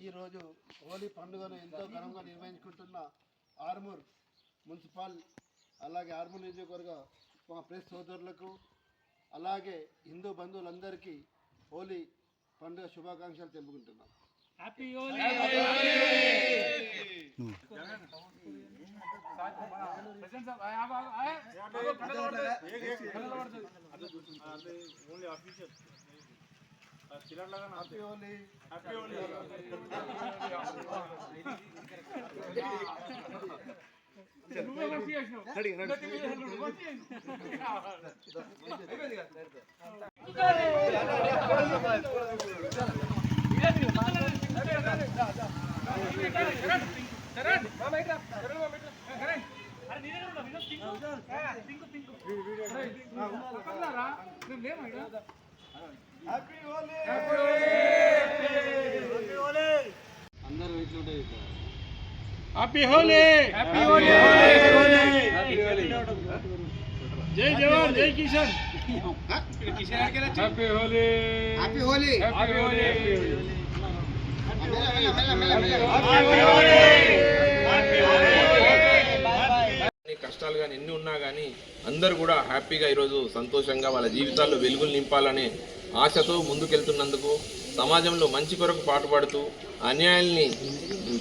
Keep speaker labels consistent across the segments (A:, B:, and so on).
A: ఈరోజు హోలీ పండుగను ఎంతో ఘనంగా నిర్వహించుకుంటున్న ఆర్మూర్ మున్సిపల్ అలాగే ఆర్మూర్ నియోజకవర్గ మా ప్రెస్ సోదరులకు అలాగే హిందూ బంధువులందరికీ హోలీ పండుగ శుభాకాంక్షలు తెలుపుకుంటున్నాం.
B: Happy Holi
A: happy Holi happy Holi
B: happy Holi happy Holi జై జవాన్ జై Kishan happy Holi
A: happy Holi
B: happy Holi
C: ఎన్ని కష్టాలు కానీ ఎన్ని ఉన్నా కానీ అందరూ కూడా హ్యాపీగా ఈరోజు సంతోషంగా వాళ్ళ జీవితాల్లో వెలుగులు నింపాలనే ఆశతో ముందుకెళ్తున్నందుకు సమాజంలో మంచి కొరకు పాటుపడుతూ అన్యాయాల్ని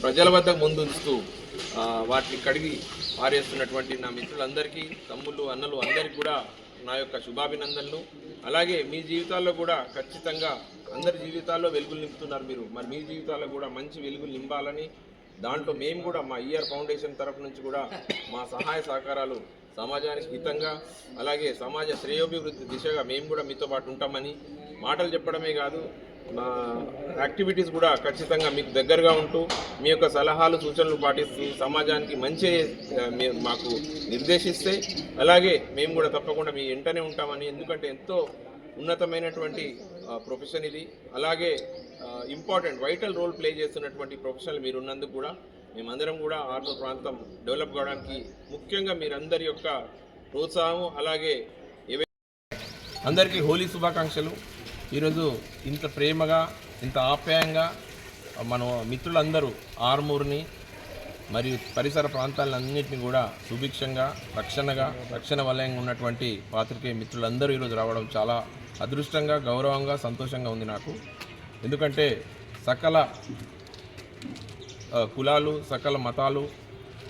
C: ప్రజల వద్ద ముందుంచుతూ వాటిని కడిగి పారేస్తున్నటువంటి నా మిత్రులందరికీ తమ్ముళ్ళు అన్నలు అందరికీ కూడా నా యొక్క శుభాభినందనలు. అలాగే మీ జీవితాల్లో కూడా ఖచ్చితంగా అందరి జీవితాల్లో వెలుగులు నింపుతున్నారు మీరు. మరి మీ జీవితాల్లో కూడా మంచి వెలుగులు నింపాలని దాంట్లో మేము కూడా మా ఇయర్ ఫౌండేషన్ తరఫు నుంచి కూడా మా సహాయ సహకారాలు సమాజానికి హితంగా అలాగే సమాజ శ్రేయోభివృద్ధి దిశగా మేము కూడా మీతో పాటు ఉంటామని మాటలు చెప్పడమే కాదు మా యాక్టివిటీస్ కూడా ఖచ్చితంగా మీకు దగ్గరగా ఉంటూ మీ యొక్క సలహాలు సూచనలు పాటిస్తూ సమాజానికి మంచి మాకు నిర్దేశిస్తే అలాగే మేము కూడా తప్పకుండా మీ వెంటనే ఉంటామని ఎందుకంటే ఎంతో ఉన్నతమైనటువంటి ప్రొఫెషన్ ఇది. అలాగే ఇంపార్టెంట్ వైటల్ రోల్ ప్లే చేస్తున్నటువంటి ప్రొఫెషనల్ మీరు ఉన్నందుకు కూడా మేమందరం కూడా ఆర్మూర్ ప్రాంతం డెవలప్ కావడానికి ముఖ్యంగా మీరందరి యొక్క ప్రోత్సాహం అలాగే ఏవై అందరికీ హోలీ శుభాకాంక్షలు. ఈరోజు ఇంత ప్రేమగా ఇంత ఆప్యాయంగా మన మిత్రులందరూ ఆర్మూర్ని మరియు పరిసర ప్రాంతాలన్నింటినీ కూడా సుభిక్షంగా రక్షణగా రక్షణ వలయంగా ఉన్నటువంటి పాత్రికేయ మిత్రులందరూ ఈరోజు రావడం చాలా అదృష్టంగా గౌరవంగా సంతోషంగా ఉంది నాకు. ఎందుకంటే సకల కులాలు సకల మతాలు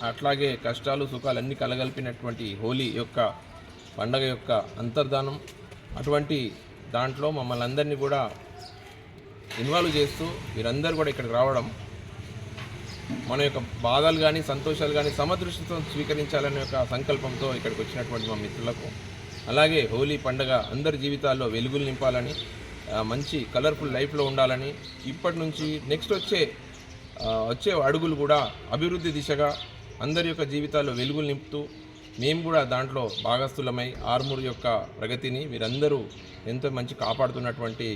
C: అట్లాగే కష్టాలు సుఖాలు అన్నీ కలగలిపినటువంటి హోలీ యొక్క పండగ యొక్క అంతర్ధానం అటువంటి దాంట్లో మమ్మల్ని అందరినీ కూడా ఇన్వాల్వ్ చేస్తూ మీరందరూ కూడా ఇక్కడికి రావడం మన యొక్క బాధలు కానీ సంతోషాలు కానీ సమదృష్టితో స్వీకరించాలనే యొక్క సంకల్పంతో ఇక్కడికి వచ్చినటువంటి మా మిత్రులకు అలాగే హోలీ పండగ అందరి జీవితాల్లో వెలుగులు నింపాలని మంచి కలర్ఫుల్ లైఫ్లో ఉండాలని ఇప్పటి నుంచి నెక్స్ట్ వచ్చే వచ్చే అడుగులు కూడా అభివృద్ధి దిశగా అందరి యొక్క జీవితాల్లో వెలుగులు నింపుతూ మేము కూడా దాంట్లో భాగస్థులమై ఆర్మూర్ యొక్క ప్రగతిని మీరందరూ ఎంతో మంచి కాపాడుతున్నటువంటి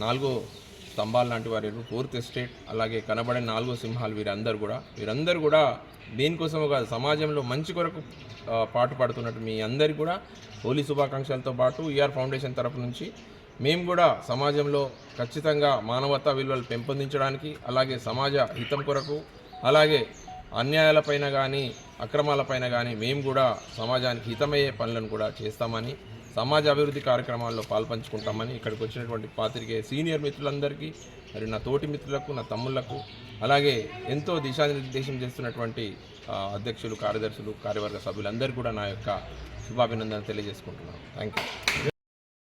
C: నాలుగో స్తంభాలు లాంటి వారు ఫోర్త్ ఎస్టేట్ అలాగే కనబడిన నాలుగో సింహాలు వీరందరూ కూడా వీరందరూ కూడా దేనికోసమో కాదు సమాజంలో మంచి కొరకు పాటు పడుతున్నట్టు మీ అందరికీ కూడా హోలీ శుభాకాంక్షలతో పాటు ఈఆర్ ఫౌండేషన్ తరపు నుంచి మేము కూడా సమాజంలో ఖచ్చితంగా మానవతా విలువలు పెంపొందించడానికి అలాగే సమాజ హితం కొరకు అలాగే అన్యాయాలపైన కానీ అక్రమాలపైన కానీ మేము కూడా సమాజానికి హితమయ్యే పనులను కూడా చేస్తామని సమాజ అభివృద్ధి కార్యక్రమాల్లో పాల్పంచుకుంటామని ఇక్కడికి వచ్చినటువంటి పాత్రికే సీనియర్ మిత్రులందరికీ మరి నా తోటి మిత్రులకు నా తమ్ముళ్ళకు అలాగే ఎంతో దిశానిర్దేశం చేస్తున్నటువంటి అధ్యక్షులు కార్యదర్శులు కార్యవర్గ సభ్యులందరూ కూడా నా యొక్క శుభాభినందనలు తెలియజేసుకుంటున్నాను. Thank you